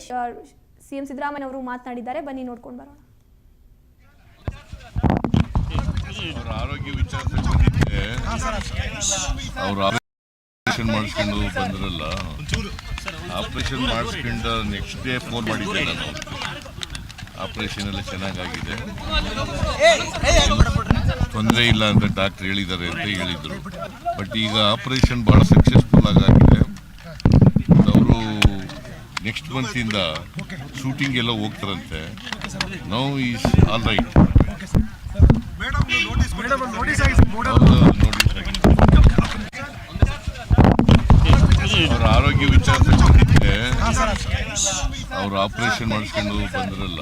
Speaker 1: ಸಿ ಎಂ ಸಿದ್ದರಾಮಯ್ಯನವರು ಮಾತನಾಡಿದ್ದಾರೆ. ಬನ್ನಿ ನೋಡ್ಕೊಂಡು ಬರೋಣ.
Speaker 2: ಅವರ ಆರೋಗ್ಯ ಅವ್ರು ಆಪರೇಷನ್ ಮಾಡಿಸ್ಕೊಂಡು ಬಂದ್ರಲ್ಲ. ಆಪರೇಷನ್ ಮಾಡಿಸ್ಕೊಂಡು ನೆಕ್ಸ್ಟ್ ಡೇ ಫೋನ್ ಮಾಡಿದ್ದೆ ನಾನು ಆಪರೇಷನ್ ಎಲ್ಲ ಚೆನ್ನಾಗಾಗಿದೆ. ತೊಂದರೆ ಇಲ್ಲ ಅಂತ ಡಾಕ್ಟರ್ ಹೇಳಿದ್ದಾರೆ ಅಂತ ಹೇಳಿದ್ರು. ಬಟ್ ಈಗ ಆಪರೇಷನ್ ಭಾಳ ಸಕ್ಸಸ್ಫುಲ್ ಆಗಿದೆ ಅವರು ನೆಕ್ಸ್ಟ್ ಮಂತಿಂದ ಶೂಟಿಂಗ್ ಎಲ್ಲ ಹೋಗ್ತಾರಂತೆ. ನೌ ಈಸ್ ಆಲ್ ರೈಟ್ ಅವರ ಆರೋಗ್ಯ ವಿಚಾರ ಅವರು ಆಪರೇಷನ್ ಮಾಡಿಸ್ಕೊಂಡು ಬಂದ್ರಲ್ಲ.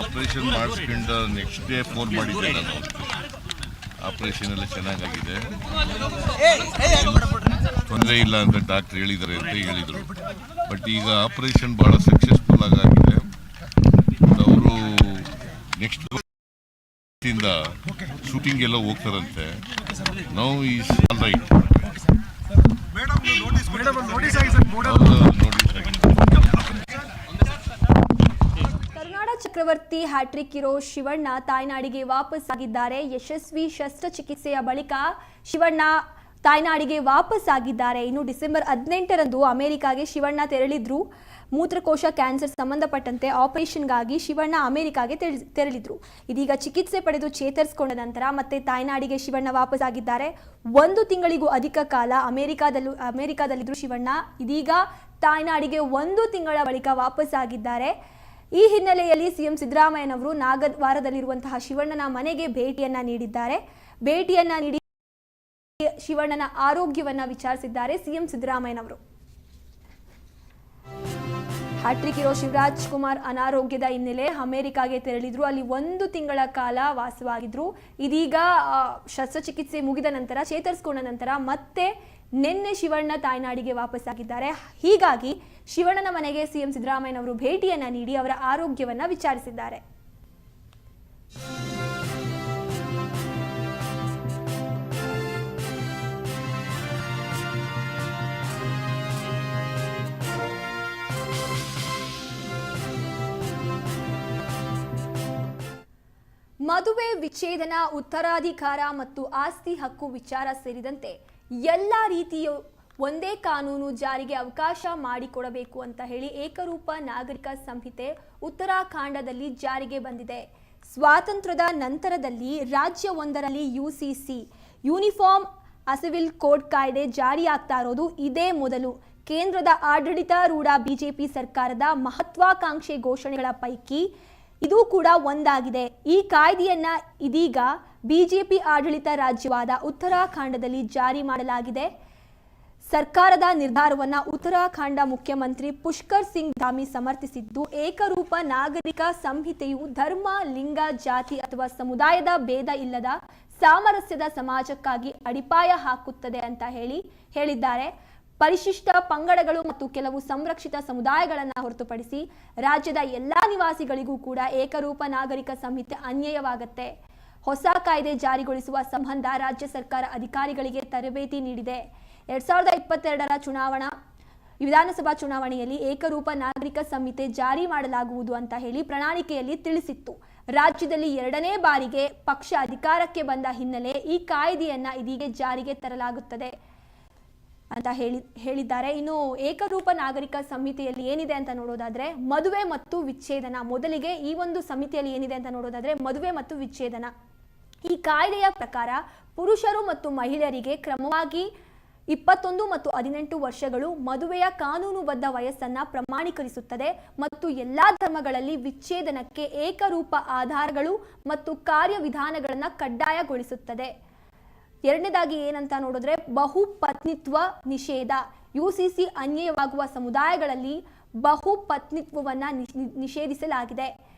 Speaker 2: ಆಪರೇಷನ್ ಮಾಡಿಸ್ಕೊಂಡು ನೆಕ್ಸ್ಟ್ ಡೇ ಫೋನ್ ಮಾಡಿದ್ದೆ ನಾನು. ಆಪರೇಷನ್ ಎಲ್ಲ ಚೆನ್ನಾಗಾಗಿದೆ. ತೊಂದರೆ ಇಲ್ಲ ಅಂತ ಡಾಕ್ಟರ್ ಹೇಳಿದ್ದಾರೆ ಅಂತ ಹೇಳಿದ್ರು. ಬಟ್ ಈಗ ಆಪರೇಷನ್ ಭಾಳ ಸಕ್ಸಸ್ಫುಲ್ ಆಗಿದೆ ಅವರು ನೆಕ್ಸ್ಟ್ ಇಂದ ಶೂಟಿಂಗ್ ಎಲ್ಲ ಹೋಗ್ತಾರಂತೆ. Now is all right
Speaker 1: Chakravarthy hattrick ಇರೋ ಶಿವಣ್ಣ ತಾಯ್ನಾಡಿಗೆ ವಾಪಸ್ ಆಗಿದ್ದಾರೆ ಯಶಸ್ವಿ ಶಸ್ತ್ರಚಿಕಿತ್ಸೆಯ ಬಳಿಕ ಶಿವಣ್ಣ ತಾಯ್ನಾಡಿಗೆ ವಾಪಸ್ ಆಗಿದ್ದಾರೆ. ಇನ್ನು ಡಿಸೆಂಬರ್ ಹದಿನೆಂಟರಂದು ಅಮೆರಿಕಾಗೆ ಶಿವಣ್ಣ ತೆರಳಿದ್ರು. ಮೂತ್ರಕೋಶ ಕ್ಯಾನ್ಸರ್ ಸಂಬಂಧಪಟ್ಟಂತೆ ಆಪರೇಷನ್ಗಾಗಿ ಶಿವಣ್ಣ ಅಮೆರಿಕಾಗೆ ತೆರಳಿ- ತೆರಳಿದ್ರು. ಇದೀಗ ಚಿಕಿತ್ಸೆ ಪಡೆದು ಚೇತರಿಸಿಕೊಂಡ ನಂತರ ಮತ್ತೆ ತಾಯ್ನಾಡಿಗೆ ಶಿವಣ್ಣ ವಾಪಸ್ ಆಗಿದ್ದಾರೆ. ಒಂದು ತಿಂಗಳಿಗೂ ಅಧಿಕ ಕಾಲ ಅಮೆರಿಕಾದಲ್ಲೂ, ಅಮೆರಿಕಾದಲ್ಲಿದ್ರು ಶಿವಣ್ಣ. ಇದೀಗ ತಾಯ್ನಾಡಿಗೆ ಒಂದು ತಿಂಗಳ ಬಳಿಕ ವಾಪಸ್ ಆಗಿದ್ದಾರೆ. ಈ ಹಿನ್ನೆಲೆಯಲ್ಲಿ ಸಿಎಂ ಸಿದ್ದರಾಮಯ್ಯನವರು ನಾಗದ್ವಾರದಲ್ಲಿರುವಂತಹ ಶಿವಣ್ಣನ ಮನೆಗೆ ಭೇಟಿಯನ್ನ ನೀಡಿದ್ದಾರೆ. ಭೇಟಿಯನ್ನ ನೀಡಿ ಶಿವಣ್ಣನ ಆರೋಗ್ಯವನ್ನ ವಿಚಾರಿಸಿದ್ದಾರೆ ಸಿಎಂ ಸಿದ್ದರಾಮಯ್ಯನವರು. ಹ್ಯಾಟ್ರಿಕ್ ಇರೋ ಶಿವರಾಜ್ ಕುಮಾರ್ ಅನಾರೋಗ್ಯದ ಹಿನ್ನೆಲೆ ಅಮೆರಿಕಾಗೆ ತೆರಳಿದ್ರು. ಅಲ್ಲಿ ಒಂದು ತಿಂಗಳ ಕಾಲ ವಾಸವಾಗಿದ್ರು. ಇದೀಗ ಶಸ್ತ್ರಚಿಕಿತ್ಸೆ ಮುಗಿದ ನಂತರ, ಚೇತರಿಸಿಕೊಂಡ ನಂತರ ಮತ್ತೆ ನಿನ್ನೆ ಶಿವಣ್ಣ ತಾಯ್ನಾಡಿಗೆ ವಾಪಸ್ಸಾಗಿದ್ದಾರೆ. ಹೀಗಾಗಿ ಶಿವಣ್ಣನ ಮನೆಗೆ ಸಿಎಂ ಸಿದ್ದರಾಮಯ್ಯನವರು ಭೇಟಿಯನ್ನ ನೀಡಿ ಅವರ ಆರೋಗ್ಯವನ್ನ ವಿಚಾರಿಸಿದ್ದಾರೆ. ಮದುವೆ ವಿಚ್ಛೇದನ, ಉತ್ತರಾಧಿಕಾರ ಮತ್ತು ಆಸ್ತಿ ಹಕ್ಕು ವಿಚಾರ ಸೇರಿದಂತೆ ಎಲ್ಲ ರೀತಿಯ ಒಂದೇ ಕಾನೂನು ಜಾರಿಗೆ ಅವಕಾಶ ಮಾಡಿಕೊಡಬೇಕು ಅಂತ ಹೇಳಿ ಏಕರೂಪ ನಾಗರಿಕ ಸಂಹಿತೆ ಉತ್ತರಾಖಂಡದಲ್ಲಿ ಜಾರಿಗೆ ಬಂದಿದೆ. ಸ್ವಾತಂತ್ರ್ಯದ ನಂತರದಲ್ಲಿ ರಾಜ್ಯವೊಂದರಲ್ಲಿ UCC uniform a civil code ಕಾಯ್ದೆ ಜಾರಿಯಾಗ್ತಾ ಇರೋದು ಇದೇ ಮೊದಲು. ಕೇಂದ್ರದ ಆಡಳಿತಾರೂಢ ಬಿಜೆಪಿ ಸರ್ಕಾರದ ಮಹತ್ವಾಕಾಂಕ್ಷೆ ಘೋಷಣೆಗಳ ಪೈಕಿ ಇದು ಕೂಡ ಒಂದಾಗಿದೆ. ಈ ಕಾಯ್ದೆಯನ್ನ ಇದೀಗ ಬಿಜೆಪಿ ಆಡಳಿತ ರಾಜ್ಯವಾದ ಉತ್ತರಾಖಂಡದಲ್ಲಿ ಜಾರಿ ಮಾಡಲಾಗಿದೆ. ಸರ್ಕಾರದ ನಿರ್ಧಾರವನ್ನ ಉತ್ತರಾಖಂಡ ಮುಖ್ಯಮಂತ್ರಿ ಪುಷ್ಕರ್ ಸಿಂಗ್ ಧಾಮಿ ಸಮರ್ಥಿಸಿದ್ದು, ಏಕರೂಪ ನಾಗರಿಕ ಸಂಹಿತೆಯು ಧರ್ಮ, ಲಿಂಗ, ಜಾತಿ ಅಥವಾ ಸಮುದಾಯದ ಭೇದ ಇಲ್ಲದ ಸಾಮರಸ್ಯದ ಸಮಾಜಕ್ಕಾಗಿ ಅಡಿಪಾಯ ಹಾಕುತ್ತದೆ ಅಂತ ಹೇಳಿ ಹೇಳಿದ್ದಾರೆ. ಪರಿಶಿಷ್ಟ ಪಂಗಡಗಳು ಮತ್ತು ಕೆಲವು ಸಂರಕ್ಷಿತ ಸಮುದಾಯಗಳನ್ನು ಹೊರತುಪಡಿಸಿ ರಾಜ್ಯದ ಎಲ್ಲಾ ನಿವಾಸಿಗಳಿಗೂ ಕೂಡ ಏಕರೂಪ ನಾಗರಿಕ ಸಂಹಿತೆ ಅನ್ಯಾಯವಾಗುತ್ತೆ. ಹೊಸ ಕಾಯ್ದೆ ಜಾರಿಗೊಳಿಸುವ ಸಂಬಂಧ ರಾಜ್ಯ ಸರ್ಕಾರ ಅಧಿಕಾರಿಗಳಿಗೆ ತರಬೇತಿ ನೀಡಿದೆ. ಎರಡ್ ಸಾವಿರದ ಇಪ್ಪತ್ತೆರಡರ ಚುನಾವಣಾ, ವಿಧಾನಸಭಾ ಚುನಾವಣೆಯಲ್ಲಿ ಏಕರೂಪ ನಾಗರಿಕ ಸಂಹಿತೆ ಜಾರಿ ಮಾಡಲಾಗುವುದು ಅಂತ ಹೇಳಿ ಪ್ರಣಾಳಿಕೆಯಲ್ಲಿ ತಿಳಿಸಿತ್ತು. ರಾಜ್ಯದಲ್ಲಿ ಎರಡನೇ ಬಾರಿಗೆ ಪಕ್ಷ ಅಧಿಕಾರಕ್ಕೆ ಬಂದ ಹಿನ್ನೆಲೆ ಈ ಕಾಯ್ದೆಯನ್ನ ಇದೀಗ ಜಾರಿಗೆ ತರಲಾಗುತ್ತದೆ. ಅಂತ ಹೇಳಿ, ಹೇಳಿದ್ದಾರೆ. ಇನ್ನು ಏಕರೂಪ ನಾಗರಿಕ ಸಮಿತಿಯಲ್ಲಿ ಏನಿದೆ ಅಂತ ನೋಡೋದಾದ್ರೆ, ಮದುವೆ ಮತ್ತು ವಿಚ್ಛೇದನ. ಮೊದಲಿಗೆ ಈ ಒಂದು ಸಮಿತಿಯಲ್ಲಿ ಏನಿದೆ ಅಂತ ನೋಡೋದಾದ್ರೆ, ಮದುವೆ ಮತ್ತು ವಿಚ್ಛೇದನ. ಈ ಕಾಯ್ದೆಯ ಪ್ರಕಾರ ಪುರುಷರು ಮತ್ತು ಮಹಿಳೆಯರಿಗೆ ಕ್ರಮವಾಗಿ ಇಪ್ಪತ್ತೊಂದು ಮತ್ತು ಹದಿನೆಂಟು ವರ್ಷಗಳು ಮದುವೆಯ ಕಾನೂನುಬದ್ಧ ವಯಸ್ಸನ್ನ ಪ್ರಮಾಣೀಕರಿಸುತ್ತದೆ ಮತ್ತು ಎಲ್ಲ ಧರ್ಮಗಳಲ್ಲಿ ವಿಚ್ಛೇದನಕ್ಕೆ ಏಕರೂಪ ಆಧಾರಗಳು ಮತ್ತು ಕಾರ್ಯವಿಧಾನಗಳನ್ನು ಕಡ್ಡಾಯಗೊಳಿಸುತ್ತದೆ. ಎರಡನೇದಾಗಿ ಏನಂತ ನೋಡಿದ್ರೆ ಬಹುಪತ್ನಿತ್ವ ನಿಷೇಧ. ಯು ಸಿ ಸಿ ಅನ್ಯಾಯವಾಗುವ ಸಮುದಾಯಗಳಲ್ಲಿ ಬಹುಪತ್ನಿತ್ವವನ್ನ ನಿಷ್- ನಿಷೇಧಿಸಲಾಗಿದೆ.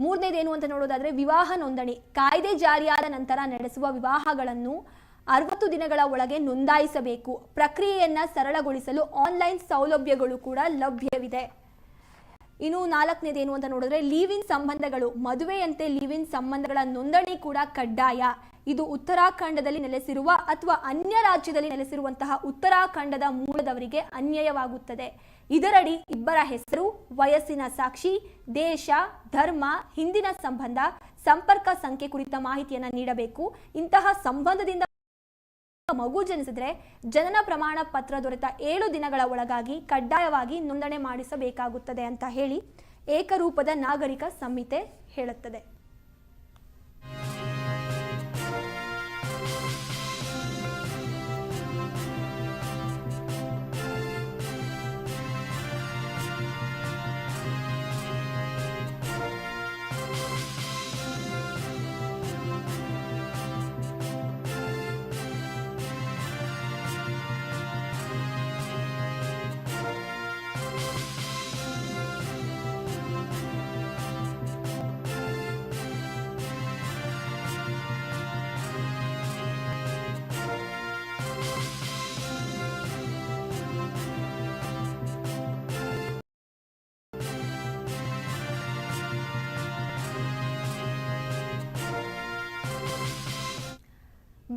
Speaker 1: ಮೂರನೇದೇನು ಅಂತ ನೋಡೋದಾದ್ರೆ ವಿವಾಹ ನೋಂದಣಿ. ಕಾಯ್ದೆ ಜಾರಿಯಾದ ನಂತರ ನಡೆಸುವ ವಿವಾಹಗಳನ್ನು ಅರವತ್ತು ದಿನಗಳ ಒಳಗೆ ನೋಂದಾಯಿಸಬೇಕು. ಪ್ರಕ್ರಿಯೆಯನ್ನು ಸರಳಗೊಳಿಸಲು ಆನ್ಲೈನ್ ಸೌಲಭ್ಯಗಳು ಕೂಡ ಲಭ್ಯವಿದೆ. ಇನ್ನು ನಾಲ್ಕನೇದೇನು ಅಂತ ನೋಡಿದ್ರೆ ಲೀವ್ ಸಂಬಂಧಗಳು. ಮದುವೆಯಂತೆ ಲೀವ್ ಸಂಬಂಧಗಳ ನೋಂದಣಿ ಕೂಡ ಕಡ್ಡಾಯ. ಇದು ಉತ್ತರಾಖಂಡದಲ್ಲಿ ನೆಲೆಸಿರುವ ಅಥವಾ ಅನ್ಯ ರಾಜ್ಯದಲ್ಲಿ ನೆಲೆಸಿರುವಂತಹ ಉತ್ತರಾಖಂಡದ ಮೂಲದವರಿಗೆ ಅನ್ಯಾಯವಾಗುತ್ತದೆ. ಇದರಡಿ ಇಬ್ಬರ ಹೆಸರು, ವಯಸ್ಸಿನ ಸಾಕ್ಷಿ, ದೇಶ, ಧರ್ಮ, ಹಿಂದಿನ ಸಂಬಂಧ, ಸಂಪರ್ಕ ಸಂಖ್ಯೆ ಕುರಿತ ಮಾಹಿತಿಯನ್ನು ನೀಡಬೇಕು. ಇಂತಹ ಸಂಬಂಧದಿಂದ ಮಗು ಜನಿಸಿದ್ರೆ ಜನನ ಪ್ರಮಾಣ ಪತ್ರ ದೊರೆತ ಏಳು ದಿನಗಳ ಒಳಗಾಗಿ ಕಡ್ಡಾಯವಾಗಿ ನೋಂದಣಿ ಮಾಡಿಸಬೇಕಾಗುತ್ತದೆ ಅಂತ ಹೇಳಿ ಏಕರೂಪದ ನಾಗರಿಕ ಸಂಹಿತೆ ಹೇಳುತ್ತದೆ.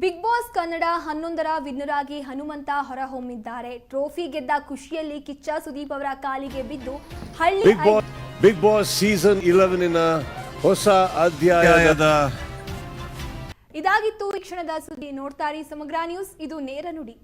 Speaker 1: ಬಿಗ್ ಬಾಸ್ ಕನ್ನಡ ಹನ್ನೊಂದರ ವಿನ್ನರಾಗಿ ಹನುಮಂತ ಹೊರಹೊಮ್ಮಿದ್ದಾರೆ. ಟ್ರೋಫಿ ಗೆದ್ದ ಖುಷಿಯಲ್ಲಿ ಕಿಚ್ಚ ಸುದೀಪ್ ಅವರ ಕಾಲಿಗೆ ಬಿದ್ದು ಹಳ್ಳಿ
Speaker 3: Bigg Boss Bigg Boss season eleven ಹೊಸ ಅಧ್ಯಾಯದ
Speaker 1: ಇದಾಗಿತ್ತು ಈ ಕ್ಷಣದ ಸುದ್ದಿ ನೋಡ್ತಾರೆ ಸಮಗ್ರ ನ್ಯೂಸ್ ಇದು ನೇರ ನುಡಿ.